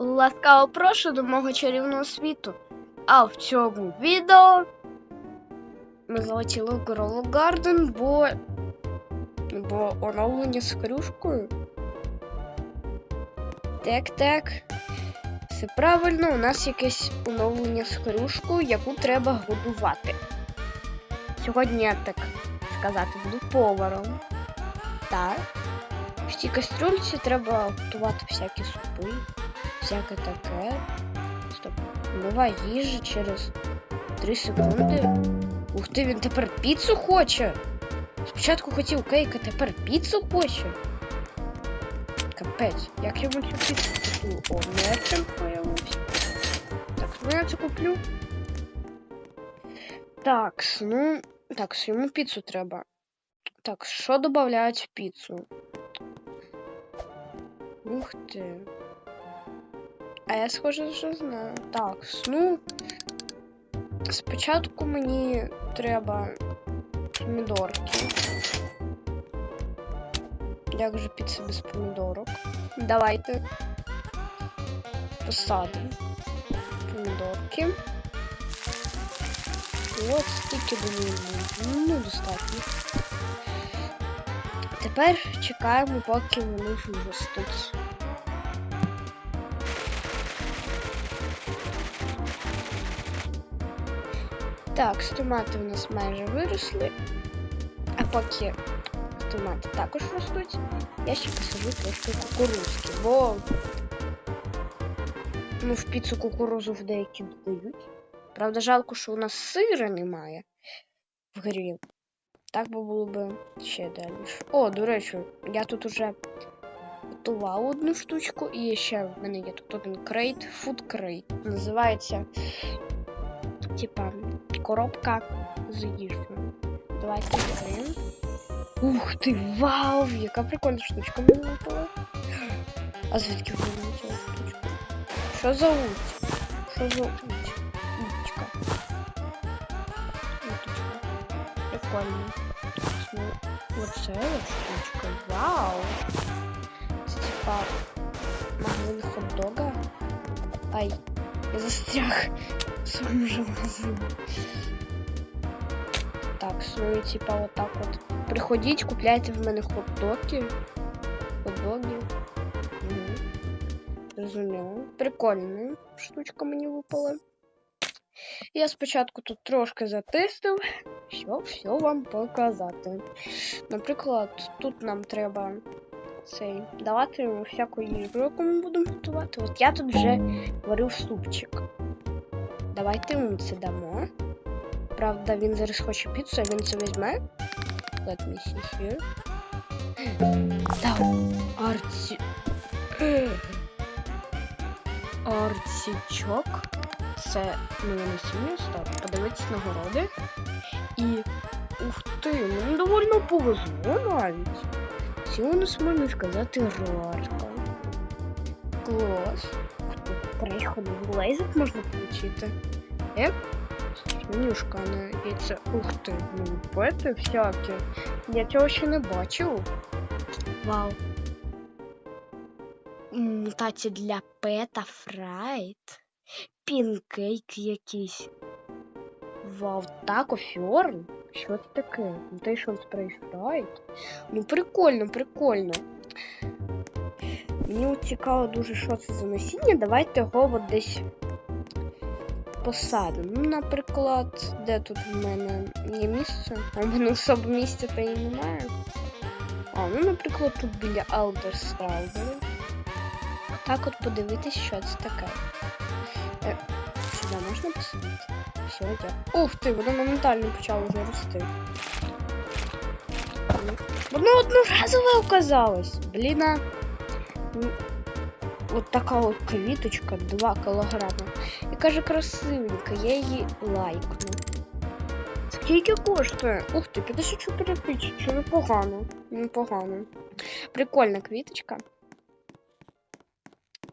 Ласкаво прошу до мого чарівного світу. А в цьому відео ми залетіли в Гороло Гарден, бо. бо оновлення з хрюшкою. Так, так. Все правильно, у нас якесь оновлення з хрюшкою, яку треба годувати. Сьогодні я так сказати буду поваром. Так. В цій кастрюльці треба готувати всякі супи, всяке таке. Стоп. Нова їжа через 3 секунди. Ух ти, він тепер піцу хоче. Спочатку хотів кейк, а тепер піцу хоче. Капець, як йому цю піцу куплю? О, мертвим появився. Так, ну я це куплю. Так, ну. Так, йому піцу треба. Так, що додають в піцу? Ух ти. А я схоже вже знаю. Так, ну. Спочатку мені треба помідорки. Як же піца без помідорок? Давайте посадимо помідорки. От стільки думаю, ну достатньо. Тепер чекаємо, поки вони виростуть. Так, томати у нас майже виросли. А поки томати також ростуть, я ще посажу трошки кукурузки, бо ну, в піцу кукурузу в деякі додають. Правда, жалко, що у нас сира немає в грі. Так би було б ще далі. О, до речі, я тут уже готував одну штучку, і ще в мене є тут один крейт, фуд крейт. Називається типа коробка з їжею. Давайте відкриємо. Ух ти, вау! Яка прикольна штучка мені випала. А звідки в мене ця штучка? Що за уть? Що за уть? Уточка. Уточка. Прикольно. Ну, оце от штучка. Вау! Це типа магазин хот-дога. Ай, я застряг Своєму же магазині. Так, ну і типа отак от. Приходіть, купляйте в мене хот-доги. Хот-доги. Зрозуміло. Прикольна штучка мені випала. Я спочатку тут трошки затестив, щоб все вам показати. Наприклад, тут нам треба цей давати всяку їжу, яку ми будемо готувати. От я тут вже варив супчик. Давайте йому це дамо. Правда, він зараз хоче піцу, а він це візьме. Let me see here. Так, арці... Арцічок. Це мене насіння став. Подивитись нагороди. І. Ух ти, мені доволі повезло навіть. Цього не можна сказати рарка. Клас. Приходу глейзик можна отримати. Еп. Менюшка на яйце. Ух ти, ну пети всякі. Я цього ще не бачив. Вау. М, Таці для пета фрайт. Пінкейк якийсь. Вау, тако фьорн? Що це таке? Spray Fright? Ну прикольно, прикольно. Мені от цікаво дуже, що це за насіння. Давайте його от десь посадимо. Ну, наприклад, де тут в мене є місце? В мене особо місця та і немає. А, ну, наприклад, тут біля Elder Strawberry. Так от подивитись, що це таке. Е, сюди можна посадити? Все, дякую. Ух ти, воно моментально почало вже рости. Ну, Воно одноразове оказалось. Блін, а... Ну, От така от квіточка, 2 кілограми. Яка же красивенька, я її лайкну. Скільки коштує? Ух ти, 54 тисячі, непогано. Непогано. Прикольна квіточка.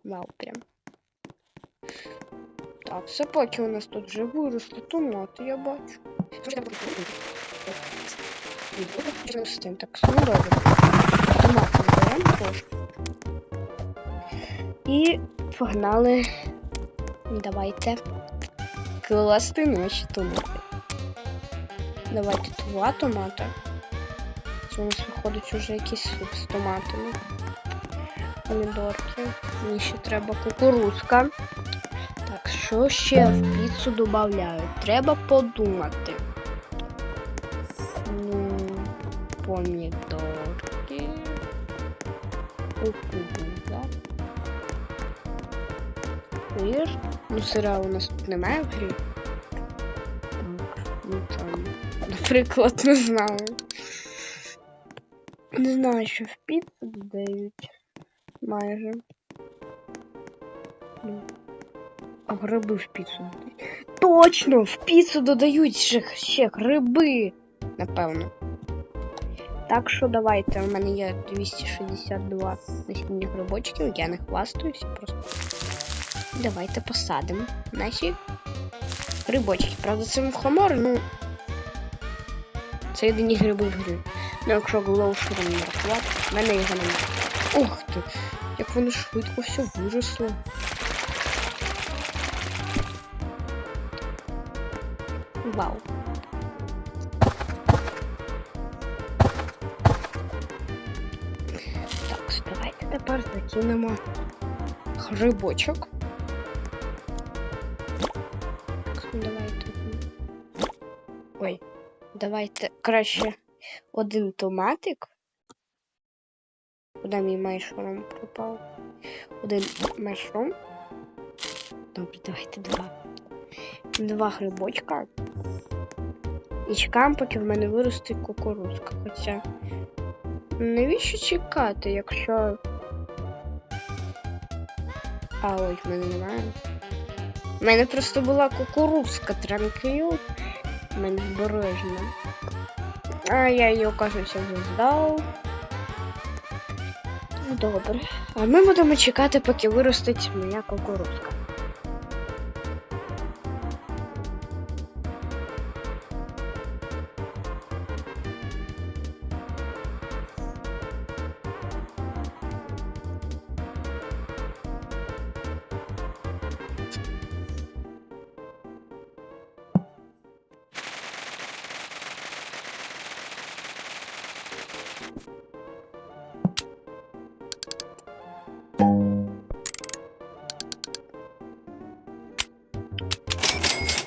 Вау, прям. Так, все поки у нас тут вже виросли томати, я бачу. Так, ну добре. Томати беремо трошки. І погнали. Давайте класти наші томати. Давайте два томата. Це у нас виходить уже якийсь суп з томатами. Помідорки. Мені ще треба кукурузка. Так, що ще в піцу додають? Треба подумати. Ну, помідорки. Кукуруза. Сир. Ну, сира у нас тут немає в грі. Ну там. Наприклад, не знаю. Не знаю, що в піцу додають. Майже. Ну. А гриби в піцу. Точно! В піцу додають ще, ще гриби, напевно. Так що давайте, у мене є 262 насіння грибочків, я не хвастаюся просто. Давайте посадимо наші грибочки. Правда, це мухомори, ну. Це єдині гриби в грі. Ну, якщо глоушером не в мене його немає. Ух ти! Як воно швидко все виросло. Вау. Так, давайте тепер закинемо грибочок. Давайте. Ой, давайте краще один томатик. Куди мій майшрум пропав? Один майшрум. Добре, давайте два. Два грибочка. І чекаємо, поки в мене виросте кукурузка. Хоча. Навіщо чекати, якщо. А ой, в мене немає. У мене просто була кукурузка. У мене збережена. А я її, кажуся, вже здав. Ну, Добре. А ми будемо чекати, поки виростить моя кукурузка.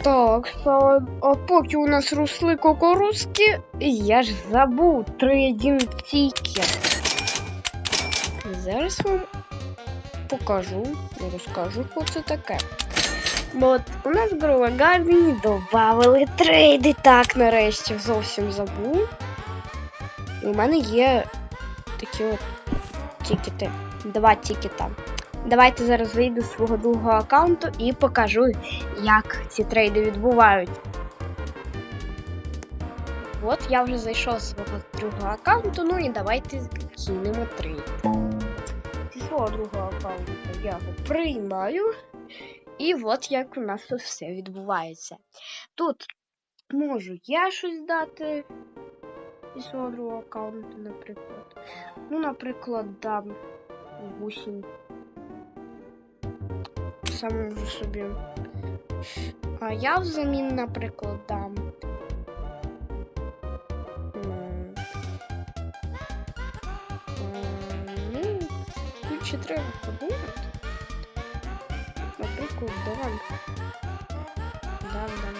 Так, а, поки у нас росли кукурузки, я ж забув трейдинг тікет. Зараз вам покажу розкажу, що це таке. От у нас в Гровагардені додавали трейди. Так, нарешті зовсім забув. І у мене є такі от тікети. Два тікета. Давайте зараз вийду з свого другого аккаунту і покажу, як ці трейди відбувають. От я вже зайшов з свого другого аккаунту, ну і давайте кинемо трейд. Зі свого другого аккаунту я його приймаю. І от як у нас тут все відбувається. Тут можу я щось дати зі свого другого аккаунту, наприклад. Ну, наприклад, дам гусінь вже собі. А я взамін, наприклад, дам. Ну, тут ще треба подумати. Наприклад, дам. Дам, дам,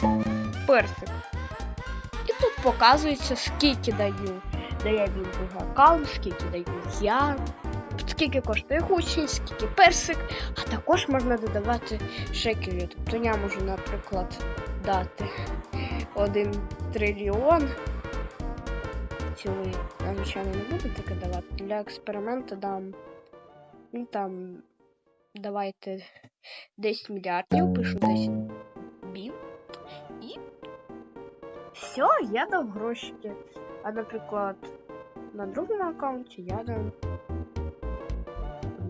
дам. Персик. І тут показується, скільки даю. Дає він аккаунт, скільки даю я скільки коштує гусінь, скільки персик, а також можна додавати шекелі. Тобто я можу, наприклад, дати один трильйон. Цілий, я, звичайно, не буду таке давати. Для експерименту дам. Ну там, давайте 10 мільярдів, пишу 10 бів. І все, я дав грошики. А, наприклад, на другому аккаунті я дам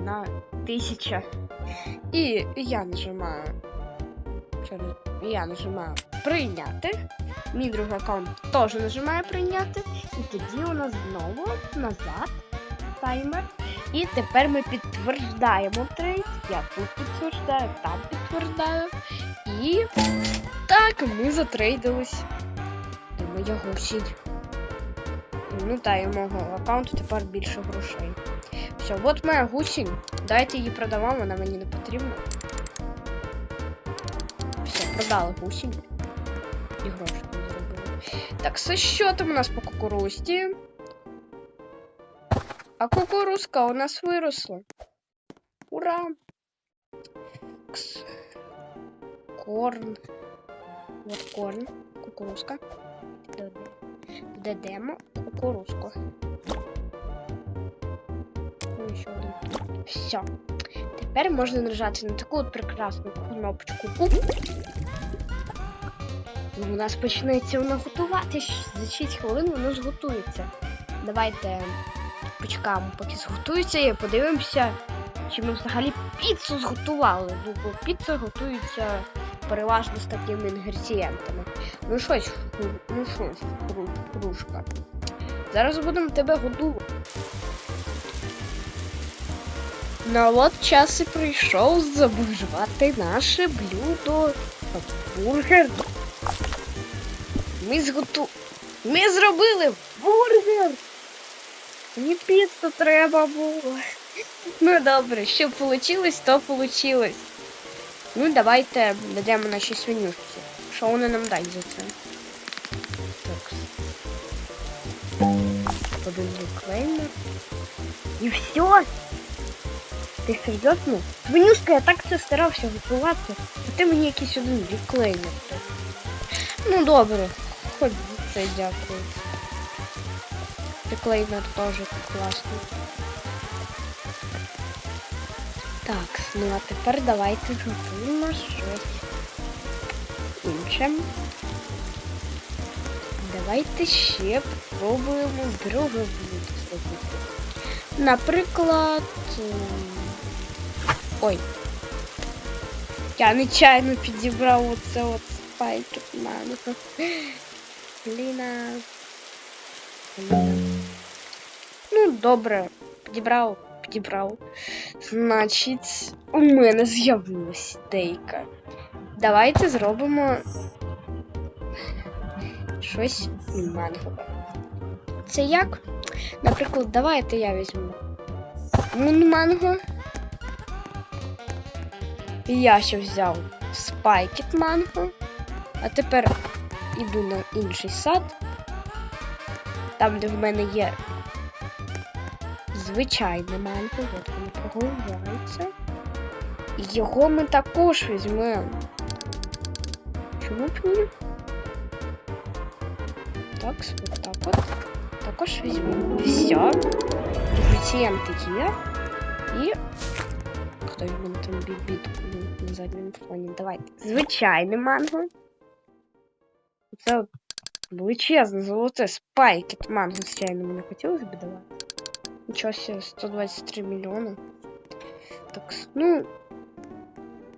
на 1000. І я нажимаю. Я нажимаю прийняти. Мій другий аккаунт теж нажимає прийняти. І тоді у нас знову назад таймер. І тепер ми підтверждаємо трейд. Я тут підтверждаю, там підтверждаю. І так, ми затрейдились. Де моя гусінь. Ну та і мого аккаунту тепер більше грошей. Все, от моя гусінь. Дайте її продавам, вона мені не потрібна. Все, продали гусінь. І гроші зробили. Так, це що там у нас по кукурузці? А кукурузка у нас виросла. Ура! Кс. Корн. Вот корн. Кукурузка. Додемо кукурузку. Ну, ще один. Все. Тепер можна нажати на таку от прекрасну кнопочку. Куп. У нас почнеться воно готуватись. За 6 хвилин воно зготується. Давайте почекаємо, поки зготується, і подивимося, чи ми взагалі піцу зготували. Ну, бо піца готується переважно з такими інгредієнтами. Ну щось, ну щось, кружка. Зараз будемо тебе годувати. Ну от час і прийшов забужувати наше блюдо бургер. Ми зготу... Ми зробили бургер! Мені піцу треба було. Ну добре, що вийшло, то вийшло. Ну, давайте дадемо наші свинюшці. Що вони нам дасть за це? Так. Один реклеймер. І все. Ти серйозно? Свинюшка, я так це старався готувати. А ти мені якийсь один реклеймер. Ну добре, хоч це дякую. Реклеймер теж класний. Так, ну а тепер давайте зготуємо щось інше. Давайте ще спробуємо друге блюдо зробити. Наприклад. Ой. Я нечайно підібрав оце от спайки манго. Бліна. Бліна. Ну, добре, підібрав, підібрав. Значить, у мене з'явилась ідейка. Давайте зробимо щось мангове. Це як? Наприклад, давайте я візьму мун-манго. І я ще взяв спайкет манго. А тепер іду на інший сад. Там, де в мене є звичайне манго, от воно прогружається. І його ми також візьмемо. Чому б ні? Так, от так от. Також візьмемо. Все. Інгредієнти є. І. Мене там бібіт на задньому фоні? Давайте. Звичайне манго. Це величезне золоте спайкет манго, звичайно, мені хотілося б давати. Нічого себе, 123 мільйони. Так, ну,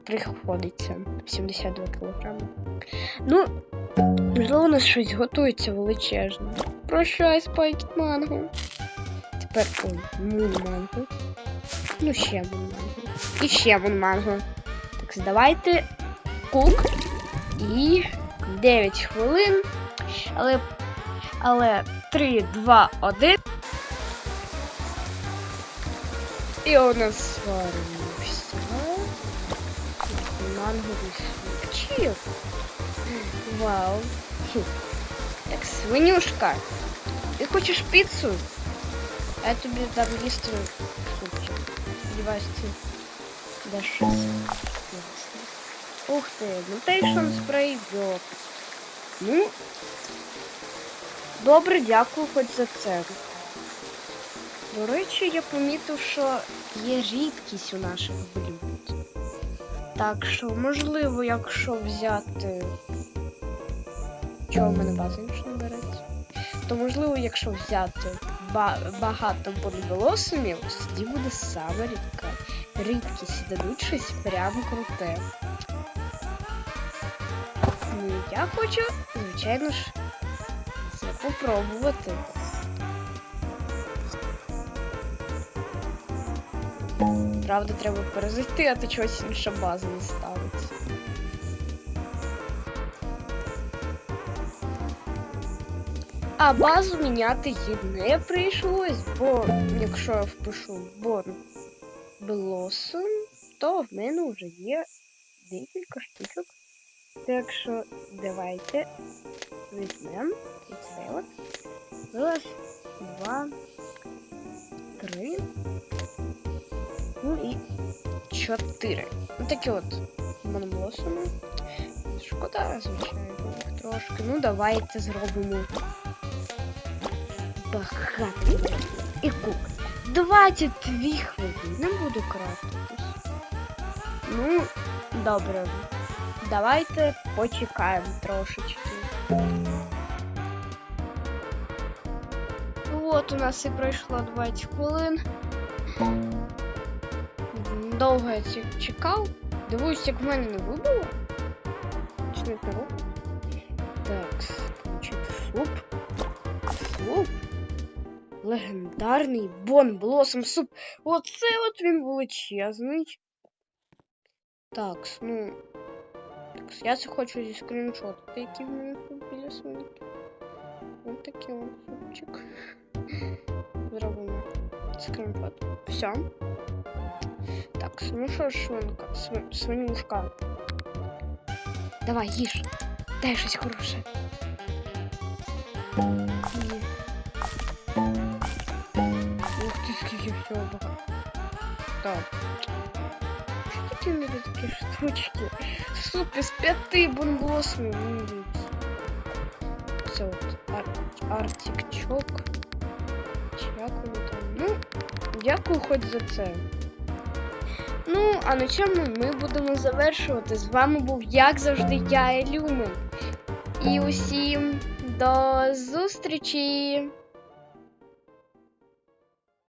приходиться 72 кілограми. Ну, можливо, у нас щось готується величезне. Прощай, спайкет манго. Тепер, ой, мун манго. Ну, ще мун манго. І ще мун манго. Так, давайте кук. І 9 хвилин. Але, але 3, 2, 1. І у нас сварився. Манговий супчик. Вау. Так, свинюшка. Ти хочеш піцу? А я тобі дам їсти супчик. Сподіваюсь, ти даш щось. Ух ти, мутейшн спрей бьок. Ну, добре, дякую хоч за це. До речі, я помітив, що є рідкість у наших блюд. Так що, можливо, якщо взяти. Чого в мене база інша не береться? То можливо, якщо взяти багато бонголосумів, тоді буде саме рідка. Рідкість дадуть щось прямо круте. Ну, я хочу, звичайно ж, це попробувати. Правда, треба перезайти, а то чогось інша база не ставиться. А базу міняти їй не прийшлось, бо якщо я впишу Born Blossom, то в мене вже є декілька штучок. Так що давайте візьмемо це от. Раз, два, три. Ну і чотири. Ну такі от монблосами. Шкода, звичайно, трошки. Ну давайте зробимо багато і кук. 22 хвилини буду крафтитись. Ну, добре. Давайте почекаємо трошечки. От у нас і пройшло 20 хвилин. Довго я чекав. Дивуюсь, як в мене не вибило. Чи не того? Так, включити суп. Суп. Легендарний Бон Блосом суп. Оце от він величезний. Так, ну. Так, я це хочу зі скріншотити, який в мене тут біля свинки. Ось такий от супчик. Зробимо скріншот. Все. Так, ну що ж, свинка, сви- свинюшка. Давай, їж. Дай щось хороше. Ні. Ух ти, скільки всього. Так. Що такі не такі штучки? Суп із п'яти вилють. Це от ар артикчок. Чи як там? Ну, дякую хоч за це. Ну, а на цьому ми будемо завершувати. З вами був, як завжди, я, Елюмен. І усім до зустрічі!